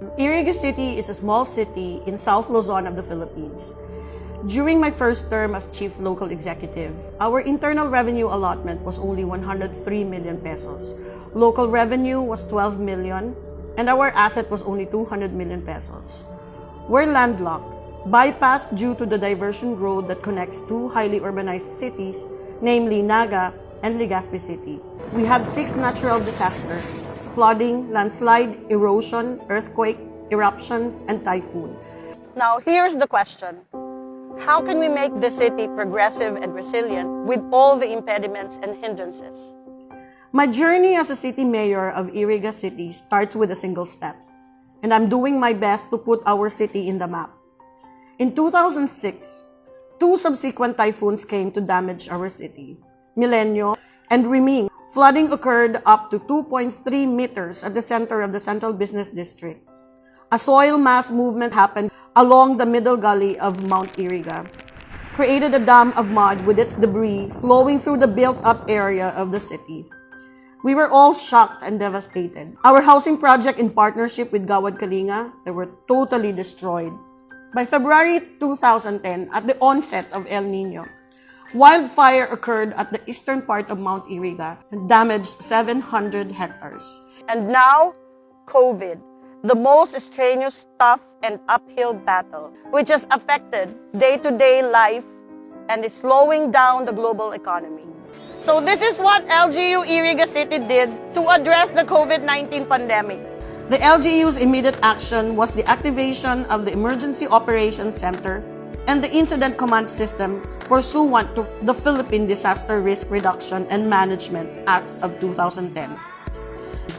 Iriga City is a small city in South Luzon of the Philippines. During my first term as chief local executive, our internal revenue allotment was only 103 million pesos. Local revenue was 12 million, and our asset was only 200 million pesos. We're landlocked, bypassed due to the diversion road that connects two highly urbanized cities, namely Naga and Legazpi City. We have six natural disasters, flooding, landslide, erosion, earthquake, eruptions, and typhoon. Now, here's the question. How can we make the city progressive and resilient with all the impediments and hindrances? My journey as a city mayor of Iriga City starts with a single step, and I'm doing my best to put our city in the map. In 2006, two subsequent typhoons came to damage our city, Milenio and Riming. Flooding occurred up to 2.3 meters at the center of the Central Business District. A soil mass movement happened along the middle gully of Mount Iriga, created a dam of mud with its debris flowing through the built-up area of the city. We were all shocked and devastated. Our housing project in partnership with Gawad Kalinga, they were totally destroyed. By February 2010, at the onset of El Nino, wildfire occurred at the eastern part of Mount Iriga and damaged 700 hectares. And now, COVID, the most strenuous, tough, and uphill battle, which has affected day-to-day life and is slowing down the global economy. So this is what LGU Iriga City did to address the COVID-19 pandemic. The LGU's immediate action was the activation of the Emergency Operations Center and the Incident Command System pursuant to the Philippine Disaster Risk Reduction and Management Act of 2010.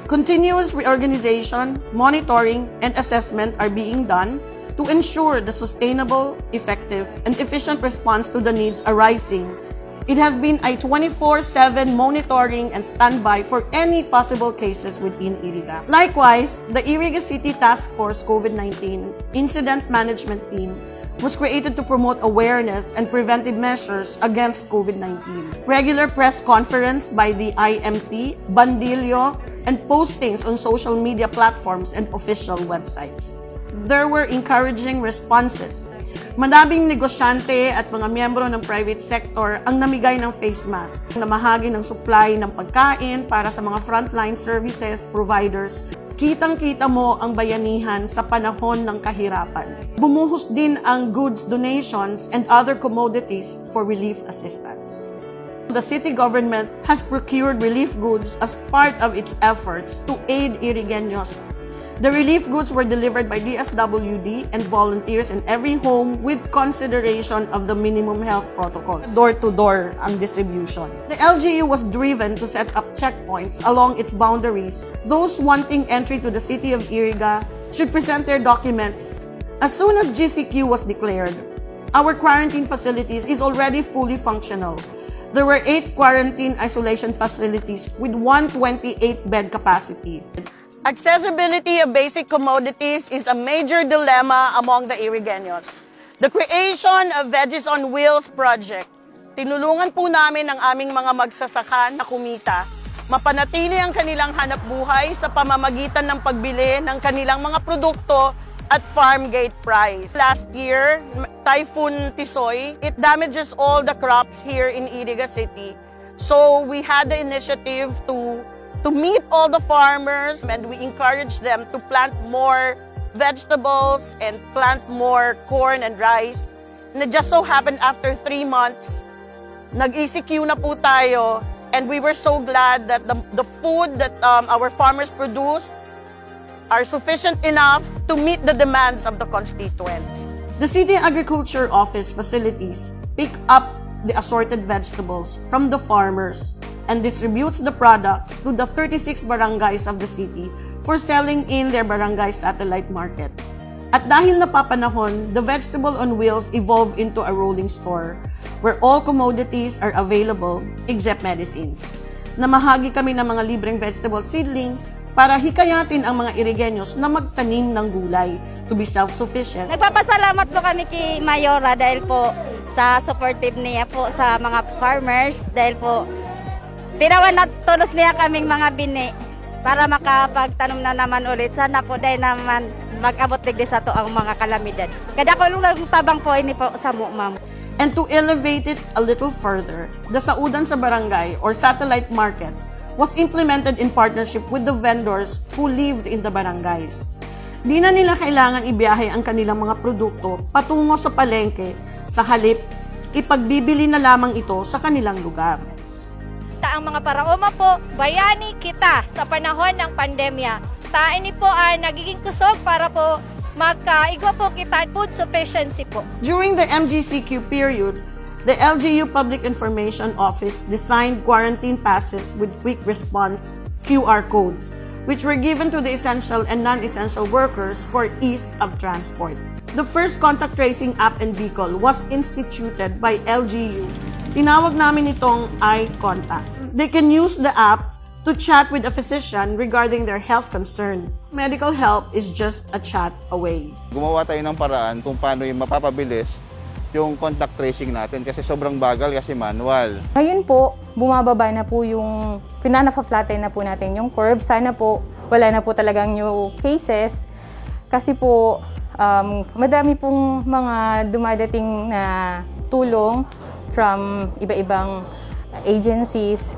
Continuous reorganization, monitoring, and assessment are being done to ensure the sustainable, effective, and efficient response to the needs arising. It has been a 24-7 monitoring and standby for any possible cases within Iriga. Likewise, the Iriga City Task Force COVID-19 Incident Management Team was created to promote awareness and preventive measures against COVID-19. Regular press conference by the IMT, Bandilio, and postings on social media platforms and official websites. There were encouraging responses. Madaming negosyante at mga miyembro ng private sector ang namigay ng face mask, namahagi ng supply ng pagkain para sa mga frontline services providers kitang-kita mo ang bayanihan sa panahon ng kahirapan. Bumuhos din ang goods donations and other commodities for relief assistance. The city government has procured relief goods as part of its efforts to aid Irigeños. The relief goods were delivered by DSWD and volunteers in every home with consideration of the minimum health protocols. Door-to-door ang distribution. The LGU was driven to set up checkpoints along its boundaries. Those wanting entry to the city of Iriga should present their documents. As soon as GCQ was declared, our quarantine facilities is already fully functional. There were eight quarantine isolation facilities with 128 bed capacity. Accessibility of basic commodities is a major dilemma among the Irigeños. The creation of Veggies on Wheels project, tinulungan po namin ang aming mga magsasaka na kumita, mapanatili ang kanilang hanap buhay sa pamamagitan ng pagbili ng kanilang mga produkto at farm gate price. Last year, Typhoon Tisoy, it damages all the crops here in Iriga City. So we had the initiative to to meet all the farmers and we encourage them to plant more vegetables and plant more corn and rice. And it just so happened after three months, nag-ECQ na po tayo and we were so glad that the, the food that um, our farmers produce are sufficient enough to meet the demands of the constituents. The City Agriculture Office facilities pick up the assorted vegetables from the farmers and distributes the products to the 36 barangays of the city for selling in their barangay satellite market. At dahil napapanahon, the Vegetable on Wheels evolved into a rolling store where all commodities are available except medicines. Namahagi kami ng mga libreng vegetable seedlings para hikayatin ang mga Irigenyos na magtanim ng gulay to be self-sufficient. Nagpapasalamat po kami kay Mayora dahil po sa supportive niya po sa mga farmers dahil po tinawan na tulos niya kaming mga bini para makapagtanom na naman ulit. Sana po dahil naman mag-abot digdi sa to ang mga kalamidad. Kada ko lang tabang po ini po sa mo, ma'am. And to elevate it a little further, the Saudan sa Barangay or Satellite Market was implemented in partnership with the vendors who lived in the barangays. Di na nila kailangan ibiyahe ang kanilang mga produkto patungo sa palengke sa halip ipagbibili na lamang ito sa kanilang lugar. Ang mga paraoma po, bayani kita sa panahon ng pandemya. Ta ini po ay nagiging kusog para po magkaigwa po kita food sufficiency po. During the MGCQ period, the LGU Public Information Office designed quarantine passes with quick response QR codes, which were given to the essential and non-essential workers for ease of transport. The first contact tracing app in Bicol was instituted by LGU. Tinawag namin itong iContact. They can use the app to chat with a physician regarding their health concern. Medical help is just a chat away. gumawa tayo ng paraan kung paano yung mapapabilis yung contact tracing natin kasi sobrang bagal kasi manual. Ngayon po, bumababa na po yung, pinana-flatten na po natin yung curve. Sana po, wala na po talagang new cases. Kasi po, um, madami pong mga dumadating na tulong from iba-ibang agencies.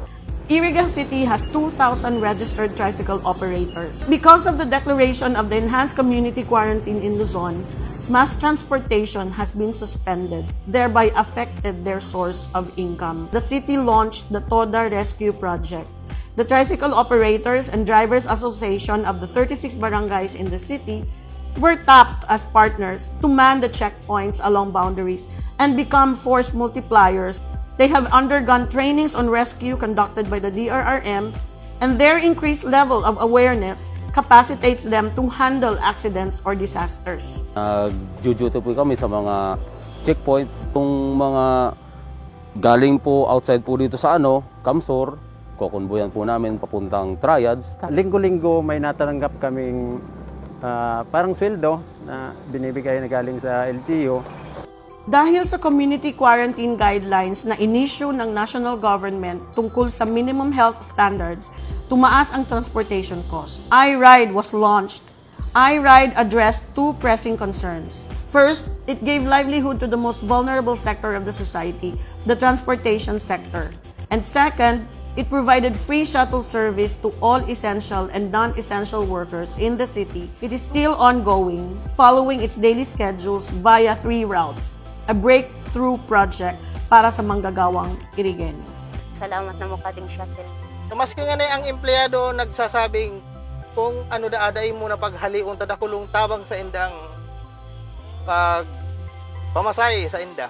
Iriga City has 2,000 registered tricycle operators. Because of the declaration of the enhanced community quarantine in Luzon, mass transportation has been suspended, thereby affected their source of income. The city launched the TODA Rescue Project. The Tricycle Operators and Drivers Association of the 36 barangays in the city were tapped as partners to man the checkpoints along boundaries and become force multipliers. They have undergone trainings on rescue conducted by the DRRM, and their increased level of awareness capacitates them to handle accidents or disasters. Nagjujuto po kami sa mga checkpoint. Kung mga galing po outside po dito sa ano, Kamsor, kukunbuyan po namin papuntang triads. Linggo-linggo may natanggap kaming ah, parang sweldo na binibigay na galing sa LGU. Dahil sa community quarantine guidelines na inisyu ng national government tungkol sa minimum health standards, tumaas ang transportation cost. iRide was launched. iRide addressed two pressing concerns. First, it gave livelihood to the most vulnerable sector of the society, the transportation sector. And second, it provided free shuttle service to all essential and non-essential workers in the city. It is still ongoing, following its daily schedules via three routes, a breakthrough project para sa manggagawang Irigenyo. Salamat na mo kading shuttle. Maski nga na ang empleyado nagsasabing kung ano daaday mo na paghalion tadakulong tabang sa indang pag pamasay sa inda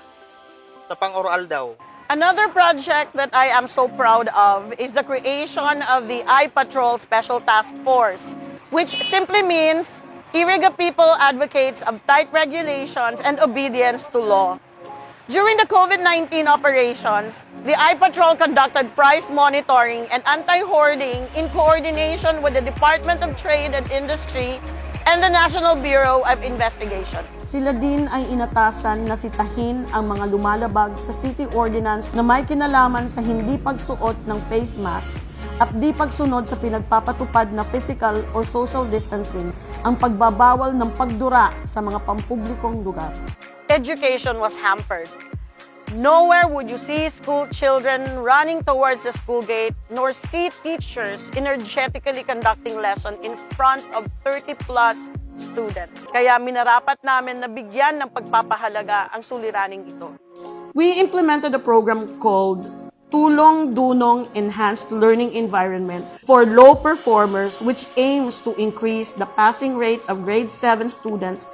sa pang-oral daw. Another project that I am so proud of is the creation of the iPatrol Special Task Force, which simply means Iriga people advocates of tight regulations and obedience to law. During the COVID-19 operations, the iPatrol conducted price monitoring and anti-hoarding in coordination with the Department of Trade and Industry and the National Bureau of Investigation. Sila din ay inatasan na sitahin ang mga lumalabag sa city ordinance na may kinalaman sa hindi pagsuot ng face mask at di pagsunod sa pinagpapatupad na physical or social distancing ang pagbabawal ng pagdura sa mga pampublikong lugar. Education was hampered. Nowhere would you see school children running towards the school gate, nor see teachers energetically conducting lesson in front of 30 plus students. Kaya minarapat namin na bigyan ng pagpapahalaga ang suliraning ito. We implemented a program called Tulong Dunong Enhanced Learning Environment for Low Performers which aims to increase the passing rate of grade 7 students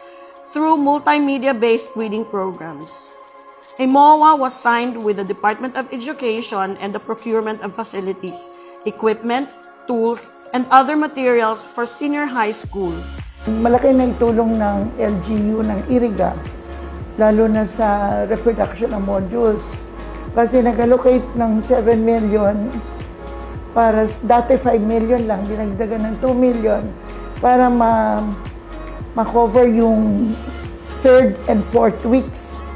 through multimedia-based reading programs. A MOA was signed with the Department of Education and the procurement of facilities, equipment, tools, and other materials for senior high school. Malaki na itulong ng LGU ng IRIGA, lalo na sa reproduction ng modules. Kasi nag-allocate ng 7 million para, dati 5 million lang, dinagdagan ng 2 million para ma, ma-cover yung third and fourth weeks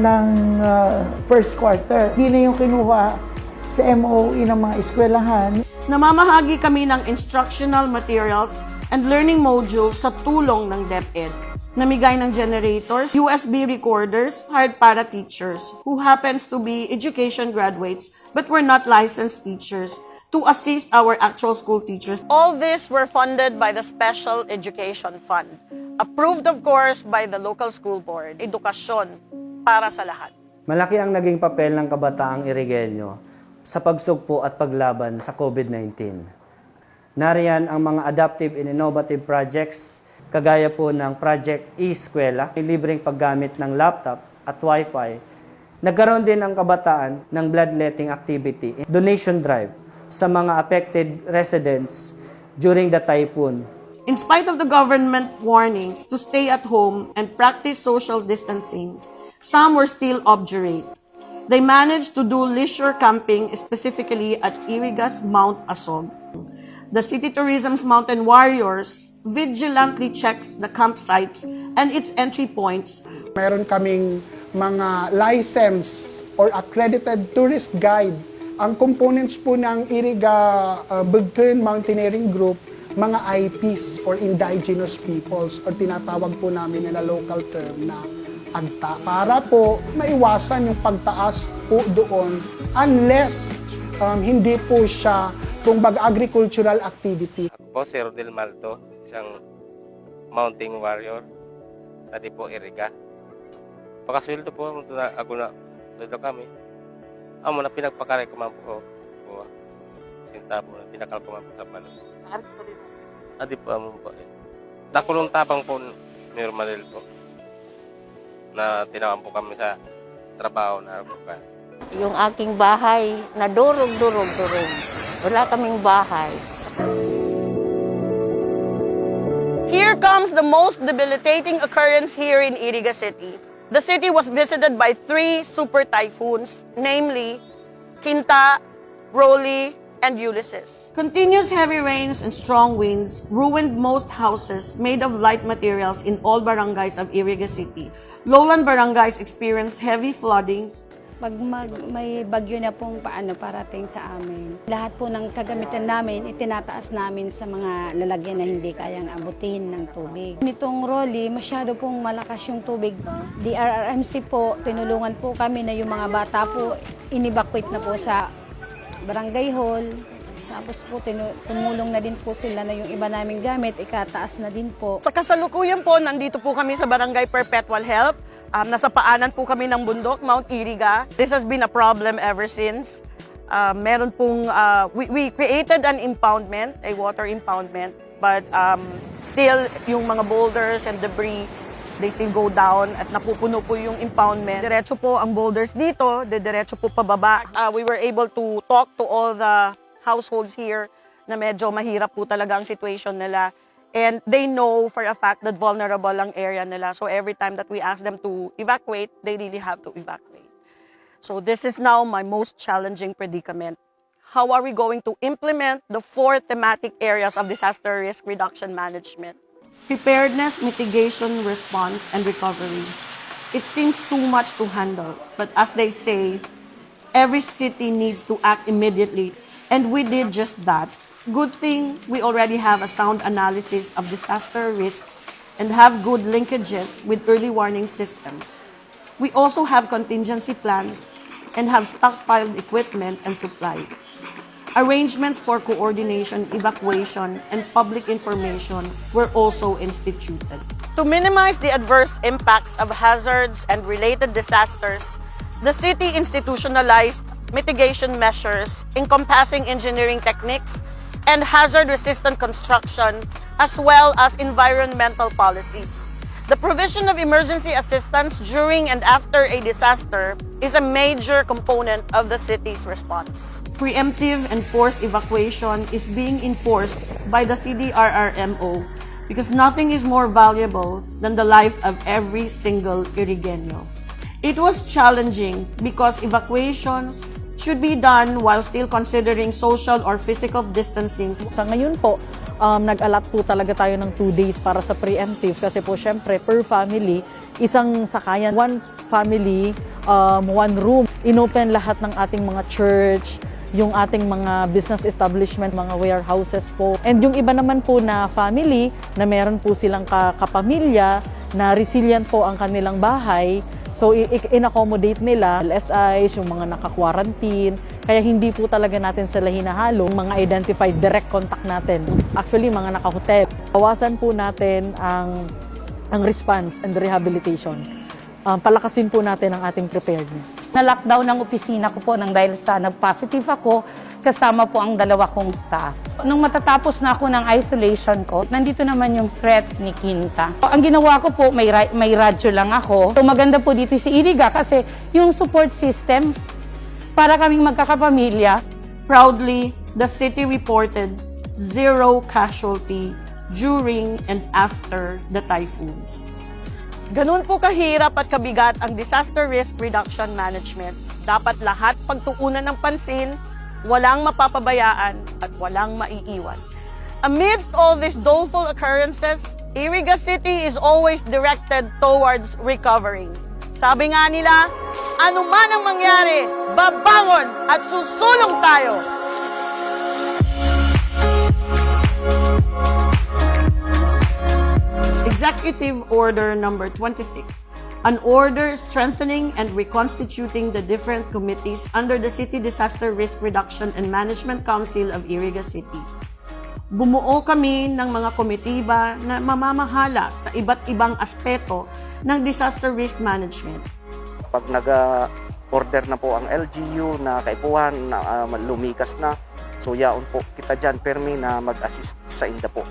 ng uh, first quarter. Hindi na yung kinuha sa MOE ng mga eskwelahan. Namamahagi kami ng instructional materials and learning modules sa tulong ng DepEd. Namigay ng generators, USB recorders, hired para teachers who happens to be education graduates but were not licensed teachers to assist our actual school teachers. All these were funded by the Special Education Fund, approved of course by the local school board. Edukasyon para sa lahat. Malaki ang naging papel ng kabataang Irigenyo sa pagsugpo at paglaban sa COVID-19. Nariyan ang mga adaptive and innovative projects kagaya po ng Project E-Eskwela, libreng paggamit ng laptop at Wi-Fi. Nagkaroon din ang kabataan ng bloodletting activity, donation drive sa mga affected residents during the typhoon In spite of the government warnings to stay at home and practice social distancing, some were still obdurate. They managed to do leisure camping specifically at Irigas Mount Asog. The City Tourism's Mountain Warriors vigilantly checks the campsites and its entry points Meron kaming mga license or accredited tourist guide. Ang components po ng Iriga uh, Bugtun Mountaineering Group, mga IPs or indigenous peoples or tinatawag po namin nila local term na agta para po maiwasan yung pagtaas po doon unless um, hindi po siya kung bag agricultural activity. Ako po si Rodel Malto, isang mountain warrior sa Dipo Iriga. Pakasweldo po ako na ako na sweldo kami. Amo na pinagpakaray ko man po. Po. Sinta po na pinakal ko man po sa palo. Adi po amo po. Eh. Nakulong tabang po ni Romanel po. Na tinawan po kami sa trabaho na ako ka. Yung aking bahay, nadurog, durog, durog. Wala kaming bahay. Here comes the most debilitating occurrence here in Iriga City. The city was visited by three super typhoons, namely Kinta, Rolly, and Ulysses. Continuous heavy rains and strong winds ruined most houses made of light materials in all barangays of Iriga City. Lowland barangays experienced heavy flooding, Pag mag, may bagyo na pong paano parating sa amin, lahat po ng kagamitan namin, itinataas namin sa mga lalagyan na hindi kayang abutin ng tubig. Nitong Rolly, masyado pong malakas yung tubig. DRRMC po, tinulungan po kami na yung mga bata po, inibakwit na po sa barangay hall. Tapos po, tumulong na din po sila na yung iba naming gamit, ikataas na din po. Sa kasalukuyan po, nandito po kami sa Barangay Perpetual Help. Um, nasa paanan po kami ng bundok, Mount Iriga. This has been a problem ever since. Uh, meron pong, uh, we, we created an impoundment, a water impoundment, but um, still yung mga boulders and debris, they still go down at napupuno po yung impoundment. Diretso po ang boulders dito, diretso po pababa. Uh, we were able to talk to all the households here na medyo mahirap po talaga ang situation nila. And they know for a fact that vulnerable ang area nila. So every time that we ask them to evacuate, they really have to evacuate. So this is now my most challenging predicament. How are we going to implement the four thematic areas of disaster risk reduction management? Preparedness, mitigation, response, and recovery. It seems too much to handle, but as they say, every city needs to act immediately, and we did just that. Good thing we already have a sound analysis of disaster risk and have good linkages with early warning systems. We also have contingency plans and have stockpiled equipment and supplies. Arrangements for coordination, evacuation, and public information were also instituted. To minimize the adverse impacts of hazards and related disasters, the city institutionalized mitigation measures encompassing engineering techniques and hazard-resistant construction, as well as environmental policies. The provision of emergency assistance during and after a disaster is a major component of the city's response. Preemptive and forced evacuation is being enforced by the CDRRMO because nothing is more valuable than the life of every single Irigenyo. It was challenging because evacuations should be done while still considering social or physical distancing. Sa ngayon po, um, nag-allot po talaga tayo ng two days para sa preemptive kasi po syempre per family, isang sakayan, one family, um, one room. Inopen lahat ng ating mga church, yung ating mga business establishment, mga warehouses po. And yung iba naman po na family na meron po silang ka- kapamilya na resilient po ang kanilang bahay, So, in-accommodate nila, LSIs, yung mga naka-quarantine. Kaya hindi po talaga natin sila hinahalo, mga identified direct contact natin. Actually, mga naka-hotel. Bawasan po natin ang, ang response and rehabilitation. Um, palakasin po natin ang ating preparedness. Na-lockdown ang opisina ko po nang dahil sa nag-positive ako, kasama po ang dalawa kong staff. Nung matatapos na ako ng isolation ko, nandito naman yung threat ni Quinta. Ang ginawa ko po, may, may radyo lang ako. So maganda po dito si Iriga kasi yung support system para kaming magkakapamilya. Proudly, the city reported zero casualty during and after the typhoons. Ganun po kahirap at kabigat ang disaster risk reduction management. Dapat lahat pagtuunan ng pansin, walang mapapabayaan at walang maiiwan. Amidst all these doleful occurrences, Iriga City is always directed towards recovering. Sabi nga nila, ano man ang mangyari, babangon at susulong tayo. Executive Order Number 26, an order strengthening and reconstituting the different committees under the City Disaster Risk Reduction and Management Council of Iriga City. Bumuo kami ng mga komitiba na mamamahala sa iba't ibang aspeto ng disaster risk management. Pag nag-order na po ang LGU na kaipuhan, na ah, lumikas na, so yaon po kita dyan, permi na mag-assist sa inda po.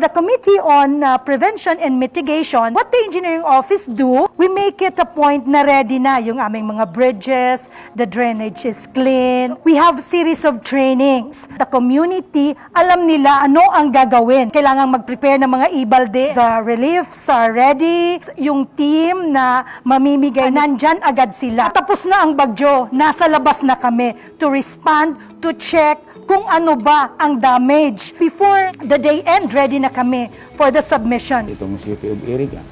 The Committee on uh, Prevention and Mitigation, what the engineering office do, we make it a point na ready na yung aming mga bridges, the drainage is clean. We have series of trainings. The community, alam nila ano ang gagawin. Kailangan mag-prepare ng mga ibalde. The reliefs are ready. Yung team na mamimigay, nandyan agad sila. Tapos na ang bagyo, nasa labas na kami to respond, to check kung ano ba ang damage. Before the day end, ready na kami for the submission. Itong City of Iriga,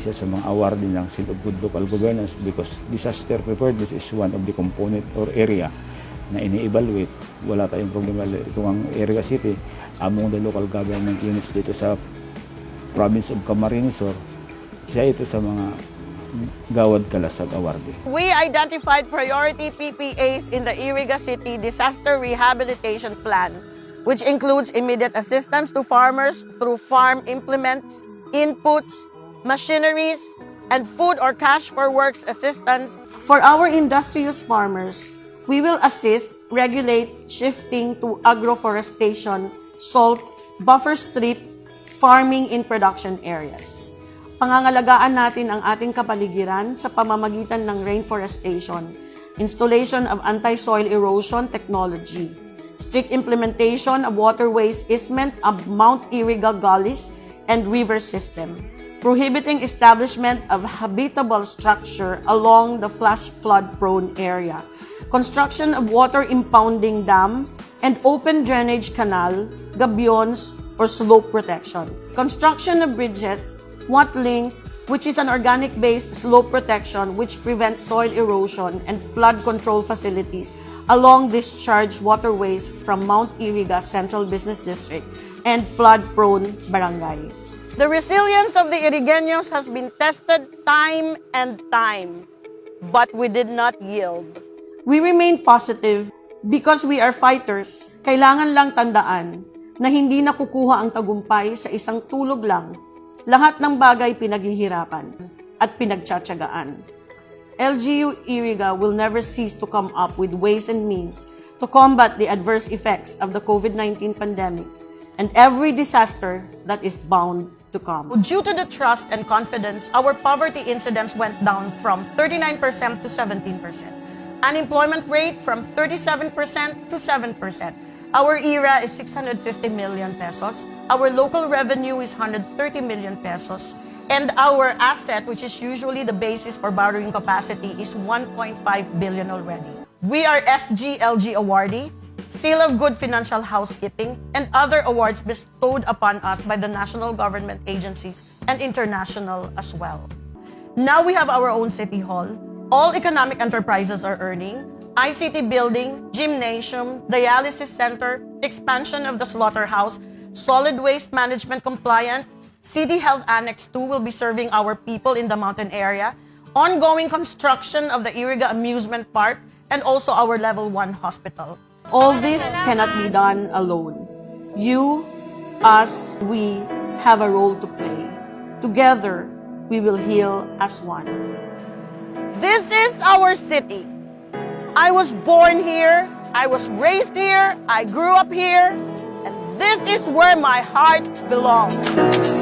isa sa mga award din ng Seal of Good Local Governance because disaster preparedness is one of the component or area na ini-evaluate. Wala tayong problema ito ang Iriga City among the local government units dito sa province of Camarines Sur. Siya ito sa mga Gawad Kalasag. We identified priority PPAs in the Iriga City Disaster Rehabilitation Plan, which includes immediate assistance to farmers through farm implements, inputs, machineries, and food or cash for works assistance. For our industrious farmers, we will assist, regulate shifting to agroforestation, salt, buffer strip, farming in production areas. Pangangalagaan natin ang ating kapaligiran sa pamamagitan ng rainforestation, installation of anti-soil erosion technology, strict implementation of waterways easement of Mount Iriga gullies and river system, prohibiting establishment of habitable structure along the flash flood prone area, construction of water impounding dam and open drainage canal, gabions, or slope protection, construction of bridges, Watlings, which is an organic-based slope protection which prevents soil erosion and flood control facilities along discharge waterways from Mount Iriga Central Business District and flood-prone barangay. The resilience of the Irigeños has been tested time and time, but we did not yield. We remain positive because we are fighters. Kailangan lang tandaan na hindi nakukuha ang tagumpay sa isang tulog lang lahat ng bagay pinaghihirapan at pinagtsatsagaan. LGU Iriga will never cease to come up with ways and means to combat the adverse effects of the COVID-19 pandemic and every disaster that is bound to come. Due to the trust and confidence, our poverty incidence went down from 39% to 17%. Unemployment rate from 37% to 7%. Our ERA is 650 million pesos. Our local revenue is 130 million pesos. And our asset, which is usually the basis for borrowing capacity, is 1.5 billion already. We are SGLG awardee, Seal of Good Financial Housekeeping, and other awards bestowed upon us by the national government agencies and international as well. Now we have our own city hall. All economic enterprises are earning. ICT building, gymnasium, dialysis center, expansion of the slaughterhouse, solid waste management compliant, City Health Annex 2 will be serving our people in the mountain area, ongoing construction of the Iriga Amusement Park, and also our level 1 hospital. All this cannot be done alone. You, us, we have a role to play. Together, we will heal as one. This is our city. I was born here, I was raised here, I grew up here, this is where my heart belongs.